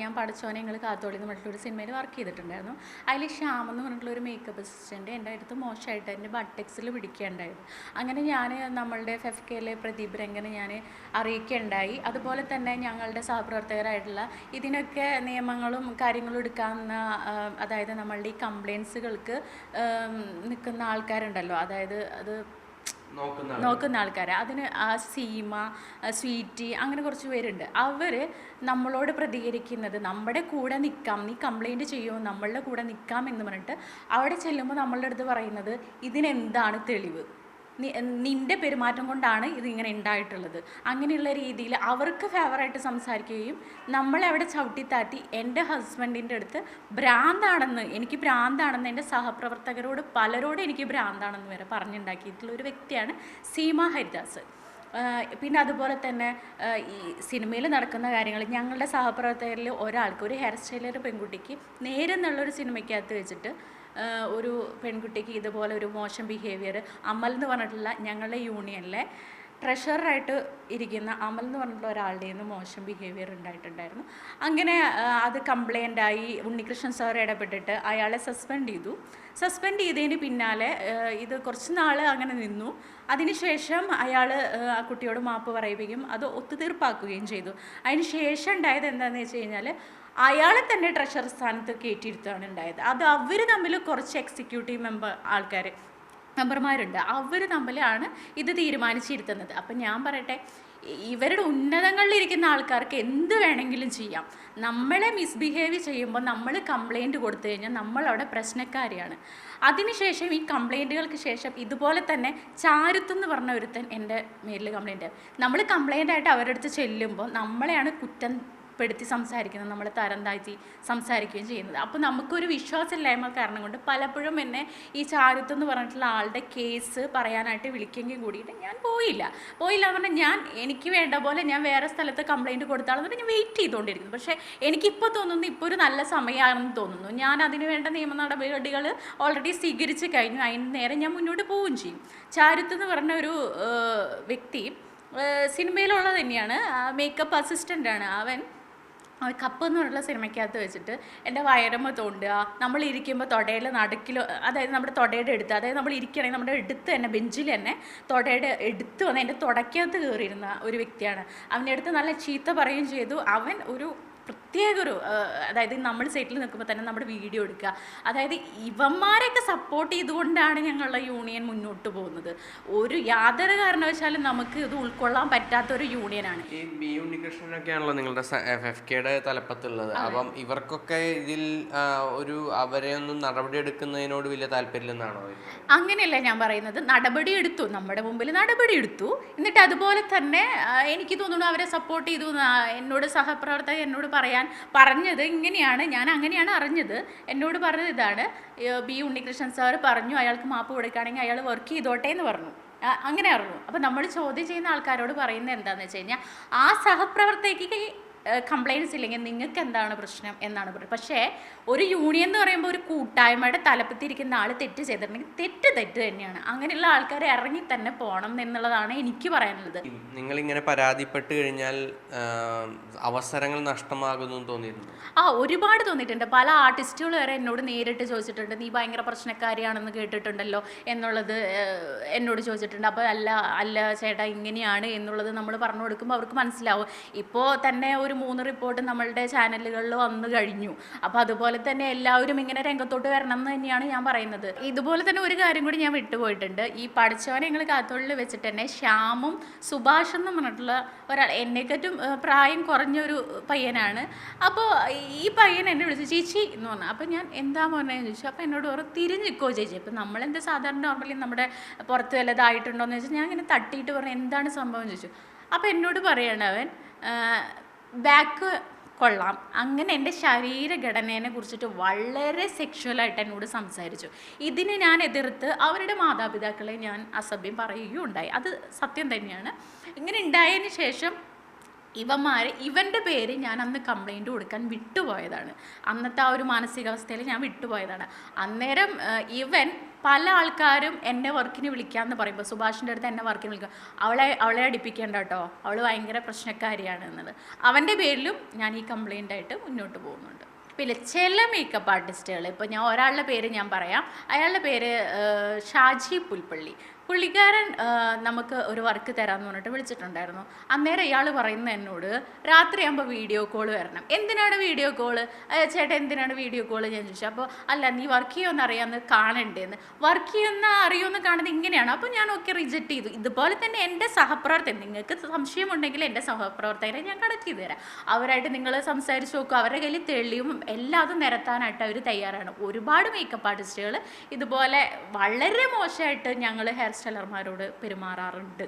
ഞാൻ പഠിച്ചവനെ ഞങ്ങൾ കാത്തോളി എന്ന് പറഞ്ഞിട്ടുള്ള ഒരു സിനിമയിൽ വർക്ക് ചെയ്തിട്ടുണ്ടായിരുന്നു. അതിൽ ശ്യാം എന്ന് പറഞ്ഞിട്ടുള്ള ഒരു മേക്കപ്പ് അസിസ്റ്റന്റ് എന്റെ അടുത്ത് മോശമായിട്ട് എന്റെ ബട്ടെക്സിൽ പിടിക്കുകയുണ്ടായത് അങ്ങനെ ഞാൻ നമ്മളുടെ ഫെഫ് കെയിലെ പ്രദീപ് രംഗനെ ഞാൻ അറിയിക്കുകയുണ്ടായി. അതുപോലെ തന്നെ ഞങ്ങളുടെ സഹപ്രവർത്തകരായിട്ടുള്ള ഇതിനൊക്കെ നിയമങ്ങളും കാര്യങ്ങളും എടുക്കാവുന്ന അതായത് നമ്മളുടെ ഈ കംപ്ലയിൻസുകൾക്ക് നിൽക്കുന്ന ആൾക്കാരുണ്ടല്ലോ. അതായത് അത് നോക്കുന്ന ആൾക്കാർ അതിന് സീമ സ്വീറ്റി അങ്ങനെ കുറച്ച് പേരുണ്ട്. അവർ നമ്മളോട് പ്രതികരിക്കുന്നത് നമ്മുടെ കൂടെ നിൽക്കാം നീ കംപ്ലൈന്റ് ചെയ്യുമോ നമ്മളുടെ കൂടെ നിൽക്കാം എന്ന് പറഞ്ഞിട്ട് അവിടെ ചെല്ലുമ്പോൾ നമ്മളുടെ അടുത്ത് പറയുന്നത് ഇതിനെന്താണ് തെളിവ്? നിന്റെ പെരുമാറ്റം കൊണ്ടാണ് ഇതിങ്ങനെ ഉണ്ടായിട്ടുള്ളത് അങ്ങനെയുള്ള രീതിയിൽ അവർക്ക് ഫേവറായിട്ട് സംസാരിക്കുകയും നമ്മളെവിടെ ചവിട്ടിത്താറ്റി എന്റെ ഹസ്ബൻഡിന്റെ അടുത്ത് ഭ്രാന്താണെന്ന് എനിക്ക് ഭ്രാന്താണെന്ന് എന്റെ സഹപ്രവർത്തകരോട് പലരോടും എനിക്ക് ഭ്രാന്താണെന്ന് വരെ പറഞ്ഞുണ്ടാക്കിയിട്ടുള്ള ഒരു വ്യക്തിയാണ് സീമ ഹരിദാസ്. പിന്നെ അതുപോലെ തന്നെ ഈ സിനിമയിൽ നടക്കുന്ന കാര്യങ്ങൾ. ഞങ്ങളുടെ സഹപ്രവർത്തകരിൽ ഒരാൾക്ക് ഒരു ഹെയർ സ്റ്റൈലർ പെൺകുട്ടിക്ക് നേരെ എന്നുള്ളൊരു സിനിമയ്ക്കകത്ത് വെച്ചിട്ട് ഒരു പെൺകുട്ടിക്ക് ഇതുപോലെ ഒരു മോശം ബിഹേവിയർ അമൽ എന്ന് പറഞ്ഞിട്ടുള്ള ഞങ്ങളുടെ യൂണിയനിലെ ട്രഷറായിട്ട് ഇരിക്കുന്ന അമൽ എന്ന് പറഞ്ഞിട്ടുള്ള ഒരാളുടെ നിന്ന് മോശം ബിഹേവിയർ ഉണ്ടായിട്ടുണ്ടായിരുന്നു. അങ്ങനെ അത് കംപ്ലൈന്റ് ആയി ഉണ്ണികൃഷ്ണൻ സാർ ഇടപെട്ടിട്ട് അയാളെ സസ്പെൻഡ് ചെയ്തു. സസ്പെൻഡ് ചെയ്തതിന് പിന്നാലെ ഇത് കുറച്ച് നാൾ അങ്ങനെ നിന്നു. അതിനുശേഷം അയാൾ ആ കുട്ടിയോട് മാപ്പ് പറയുകയും അത് ഒത്തുതീർപ്പാക്കുകയും ചെയ്തു. അതിന് ശേഷം ഉണ്ടായത് എന്താണെന്ന് വെച്ച് കഴിഞ്ഞാൽ അയാളെ തന്നെ ട്രഷർ സ്ഥാനത്ത് കയറ്റിയിരുത്തുകയാണ് ഉണ്ടായത്. അത് അവർ തമ്മിൽ കുറച്ച് എക്സിക്യൂട്ടീവ് മെമ്പർ ആൾക്കാർ മെമ്പർമാരുണ്ട്. അവർ തമ്മിലാണ് ഇത് തീരുമാനിച്ചിരുത്തുന്നത്. അപ്പം ഞാൻ പറയട്ടെ ഇവരുടെ ഉന്നതങ്ങളിലിരിക്കുന്ന ആൾക്കാർക്ക് എന്ത് വേണമെങ്കിലും ചെയ്യാം. നമ്മളെ മിസ്ബിഹേവ് ചെയ്യുമ്പോൾ നമ്മൾ കംപ്ലൈന്റ് കൊടുത്തു കഴിഞ്ഞാൽ നമ്മളവിടെ പ്രശ്നക്കാരിയാണ്. അതിനുശേഷം ഈ കംപ്ലൈന്റുകൾക്ക് ശേഷം ഇതുപോലെ തന്നെ ചാരുത്ത് എന്ന് പറഞ്ഞ ഒരുത്തൻ എന്റെ മേലിൽ കംപ്ലൈന്റ് നമ്മൾ കംപ്ലൈന്റ് ആയിട്ട് അവരുടെ അടുത്ത് ചെല്ലുമ്പോൾ നമ്മളെയാണ് കുറ്റം പെടുത്തി സംസാരിക്കുന്നത് നമ്മളെ തരം താഴ്ത്തി സംസാരിക്കുകയും ചെയ്യുന്നത്. അപ്പോൾ നമുക്കൊരു വിശ്വാസമില്ലായ്മ കാരണം കൊണ്ട് പലപ്പോഴും എന്നെ ഈ ചാരുത്വം എന്ന് പറഞ്ഞിട്ടുള്ള ആളുടെ കേസ് പറയാനായിട്ട് വിളിക്കെങ്കിൽ കൂടിയിട്ട് ഞാൻ പോയില്ല. പോയില്ല എന്ന് പറഞ്ഞാൽ ഞാൻ എനിക്ക് വേണ്ട പോലെ ഞാൻ വേറെ സ്ഥലത്ത് കംപ്ലൈന്റ് പറഞ്ഞാൽ ഞാൻ വെയിറ്റ് ചെയ്തുകൊണ്ടിരിക്കുന്നു പക്ഷേ എനിക്കിപ്പോൾ തോന്നുന്നു ഇപ്പോൾ ഒരു നല്ല സമയമാണെന്ന് തോന്നുന്നു. ഞാൻ അതിന് വേണ്ട നിയമ നടപടികൾ ഓൾറെഡി സ്വീകരിച്ച് കഴിഞ്ഞു. അതിന് നേരെ ഞാൻ മുന്നോട്ട് പോവുകയും ചെയ്യും. ചാരുത്ത് എന്ന് പറഞ്ഞ ഒരു വ്യക്തി സിനിമയിലുള്ളത് തന്നെയാണ്. മേക്കപ്പ് അസിസ്റ്റന്റാണ് അവൻ കപ്പ് എന്ന് പറഞ്ഞുള്ള സിനിമയ്ക്കകത്ത് വെച്ചിട്ട് എന്റെ വയറമ്മ തോണ്ടുക നമ്മൾ ഇരിക്കുമ്പോൾ തൊടയിൽ നടുക്കിലോ അതായത് നമ്മുടെ തൊടയുടെ എടുത്ത് അതായത് നമ്മൾ ഇരിക്കുകയാണെങ്കിൽ നമ്മുടെ എടുത്ത് തന്നെ ബെഞ്ചിൽ തന്നെ തൊടയുടെ എടുത്ത് വന്ന് എന്റെ തുടക്കകത്ത് കയറിയിരുന്ന ഒരു വ്യക്തിയാണ്. അവന്റെ അടുത്ത് നല്ല ചീത്ത പറയുകയും ചെയ്തു. അവൻ ഒരു പ്രത്യേക ഒരു അതായത് നമ്മൾ സൈറ്റിൽ നിൽക്കുമ്പോൾ തന്നെ നമ്മുടെ വീഡിയോ എടുക്കുക. അതായത് ഇവന്മാരെയൊക്കെ സപ്പോർട്ട് ചെയ്തുകൊണ്ടാണ് ഞങ്ങളുടെ യൂണിയൻ മുന്നോട്ട് പോകുന്നത്. ഒരു യാതൊരു കാരണവശാലും നമുക്ക് ഇത് ഉൾക്കൊള്ളാൻ പറ്റാത്ത ഒരു യൂണിയനാണ് ഈ ബി ഉണ്ണികൃഷ്ണനൊക്കെയാണല്ലോ നിങ്ങളുടെ എഫ് എഫ് കെയുടെ തലപ്പത്തുള്ളത്. അപ്പം ഇവർക്കൊക്കെ ഇതിൽ ഒരു അവരെ ഒന്നും നടപടി എടുക്കുന്നതിനോട് വലിയ താല്പര്യമില്ലെന്നാണോ അങ്ങനെയല്ല ഞാൻ പറയുന്നത്. നടപടി എടുത്തു. നമ്മുടെ മുമ്പിൽ നടപടി എടുത്തു. എന്നിട്ട് അതുപോലെ തന്നെ എനിക്ക് തോന്നുന്നു അവരെ സപ്പോർട്ട് ചെയ്തു. എന്നോട് സഹപ്രവർത്തകർ എന്നോട് പറയാൻ പറഞ്ഞത് ഇങ്ങനെയാണ് ഞാൻ അങ്ങനെയാണ് അറിഞ്ഞത്. എന്നോട് പറഞ്ഞത് ഇതാണ് ബി ഉണ്ണികൃഷ്ണൻ സാർ പറഞ്ഞു അയാൾക്ക് മാപ്പ് കൊടുക്കുകയാണെങ്കിൽ അയാൾ വർക്ക് ചെയ്തോട്ടെ എന്ന് പറഞ്ഞു. അങ്ങനെ അറിഞ്ഞു അപ്പോൾ നമ്മൾ ചോദ്യം ചെയ്യുന്ന ആൾക്കാരോട് പറയുന്നത് എന്താണെന്ന് വെച്ച് കഴിഞ്ഞാൽ ആ സഹപ്രവർത്തകയ്ക്ക് കംപ്ലൈന്റ്സ് ഇല്ലെങ്കിൽ നിങ്ങൾക്ക് എന്താണ് പ്രശ്നം എന്നാണ് പറയുന്നത് പക്ഷേ ഒരു യൂണിയൻ എന്ന് പറയുമ്പോൾ ഒരു കൂട്ടായ്മയുടെ തലപ്പത്തിരിക്കുന്ന ആൾ തെറ്റ് ചെയ്തിട്ടുണ്ടെങ്കിൽ തെറ്റ് തെറ്റ് തന്നെയാണ്. അങ്ങനെയുള്ള ആൾക്കാരെ ഇറങ്ങി തന്നെ പോകണം എന്നുള്ളതാണ് എനിക്ക് പറയാനുള്ളത്. നിങ്ങൾ ഇങ്ങനെ പരാതിപ്പെട്ട് കഴിഞ്ഞാൽ അവസരങ്ങൾ നഷ്ടമാകുന്നു തോന്നിയിരുന്നു ആ ഒരുപാട് തോന്നിയിട്ടുണ്ട്. പല ആർട്ടിസ്റ്റുകൾ വരെ എന്നോട് നേരിട്ട് ചോദിച്ചിട്ടുണ്ട് നീ ഭയങ്കര പ്രശ്നക്കാരിയാണെന്ന് കേട്ടിട്ടുണ്ടല്ലോ? എന്നുള്ളത് എന്നോട് ചോദിച്ചിട്ടുണ്ട്. അപ്പോൾ അല്ല അല്ല ചേട്ടാ ഇങ്ങനെയാണ് എന്നുള്ളത് നമ്മൾ പറഞ്ഞു കൊടുക്കുമ്പോൾ അവർക്ക് മനസ്സിലാവും. ഇപ്പോൾ തന്നെ ഒരു മൂന്ന് റിപ്പോർട്ട് നമ്മളുടെ ചാനലുകളിൽ വന്നു കഴിഞ്ഞു. അപ്പോൾ അതുപോലെ തന്നെ എല്ലാവരും ഇങ്ങനെ രംഗത്തോട്ട് വരണം എന്ന് തന്നെയാണ് ഞാൻ പറയുന്നത്. ഇതുപോലെ തന്നെ ഒരു കാര്യം കൂടി ഞാൻ വിട്ടുപോയിട്ടുണ്ട്. ഈ പഠിച്ചവനെ ഞങ്ങൾ കാത്തോളിൽ വെച്ചിട്ട് തന്നെ ശ്യാമും സുഭാഷ് എന്ന് പറഞ്ഞിട്ടുള്ള ഒരാൾ എന്നെക്കറ്റും പ്രായം കുറഞ്ഞൊരു പയ്യനാണ്. അപ്പോൾ ഈ പയ്യൻ എന്നെ വിളിച്ചു ചേച്ചി എന്ന് പറഞ്ഞു. അപ്പോൾ ഞാൻ എന്താ പറഞ്ഞതെന്ന് ചോദിച്ചു. അപ്പോൾ എന്നോട് പറഞ്ഞു തിരിഞ്ഞിക്കോ ചേച്ചി. അപ്പോൾ നമ്മളെന്താ സാധാരണ നോർമലി നമ്മുടെ പുറത്ത് വല്ലതായിട്ടുണ്ടോ എന്ന് വെച്ചാൽ ഞാൻ ഇങ്ങനെ തട്ടിയിട്ട് പറഞ്ഞു എന്താണ് സംഭവം? ചോദിച്ചു. അപ്പോൾ എന്നോട് പറയണ അവൻ ബാക്ക് കൊള്ളാം. അങ്ങനെ എന്റെ ശരീരഘടനയെ കുറിച്ചിട്ട് വളരെ സെക്ഷുവലായിട്ട് എന്നോട് സംസാരിച്ചു. ഇതിനെ ഞാൻ എതിർത്ത് അവരുടെ മാതാപിതാക്കളെ ഞാൻ അസഭ്യം പറയുകയുണ്ടായി. അത് സത്യം തന്നെയാണ്. ഇങ്ങനെ ഉണ്ടായതിന് ശേഷം ഇവന്മാർ ഇവന്റെ പേര് ഞാൻ അന്ന് കംപ്ലൈന്റ് കൊടുക്കാൻ വിട്ടുപോയതാണ്. അന്നത്തെ ആ ഒരു മാനസികാവസ്ഥയിൽ ഞാൻ വിട്ടുപോയതാണ്. അന്നേരം ഇവൻ പല ആൾക്കാരും എന്നെ വർക്കിന് വിളിക്കാമെന്ന് പറയുമ്പോൾ സുഭാഷിന്റെ അടുത്ത് എന്നെ വർക്കിന് വിളിക്കുക അവളെ അവളെ അടിപ്പിക്കേണ്ട കേട്ടോ അവൾ ഭയങ്കര പ്രശ്നക്കാരിയാണ് എന്നത് അവന്റെ പേരിലും ഞാൻ ഈ കംപ്ലൈന്റ് ആയിട്ട് മുന്നോട്ട് പോകുന്നുണ്ട്. പിന്നെ ചില മേക്കപ്പ് ആർട്ടിസ്റ്റുകൾ ഇപ്പോൾ ഞാൻ ഒരാളുടെ പേര് ഞാൻ പറയാം. അയാളുടെ പേര് ഷാജി പുൽപ്പള്ളി. പുള്ളിക്കാരൻ നമുക്ക് ഒരു വർക്ക് തരാമെന്ന് പറഞ്ഞിട്ട് വിളിച്ചിട്ടുണ്ടായിരുന്നു. അന്നേരം ഇയാൾ പറയുന്ന എന്നോട് രാത്രിയാകുമ്പോൾ വീഡിയോ കോൾ വരണം. എന്തിനാണ് വീഡിയോ കോൾ ചേട്ടാ എന്തിനാണ് വീഡിയോ കോൾ ഞാൻ ചോദിച്ചു. അപ്പോൾ അല്ല നീ വർക്ക് ചെയ്യുമെന്ന് അറിയാമെന്ന് കാണണ്ടേന്ന്. വർക്ക് ചെയ്യുന്ന അറിയുമെന്ന് കാണുന്നത് ഇങ്ങനെയാണ്. അപ്പോൾ ഞാൻ ഒക്കെ റിജക്റ്റ് ചെയ്തു. ഇതുപോലെ തന്നെ എന്റെ സഹപ്രവർത്തകൻ നിങ്ങൾക്ക് സംശയമുണ്ടെങ്കിൽ എന്റെ സഹപ്രവർത്തകരെ ഞാൻ കണക്ട് ചെയ്തു തരാം. അവരായിട്ട് നിങ്ങൾ സംസാരിച്ച് നോക്കും. അവരുടെ കയ്യിൽ തെളിയും എല്ലാതും നിരത്താനായിട്ട് അവർ തയ്യാറാണ്. ഒരുപാട് മേക്കപ്പ് ആർട്ടിസ്റ്റുകൾ ഇതുപോലെ വളരെ മോശമായിട്ട് ഞങ്ങൾ ഹെയർ സ്റ്റൈലർമാരോട് പെരുമാറാറുണ്ട്.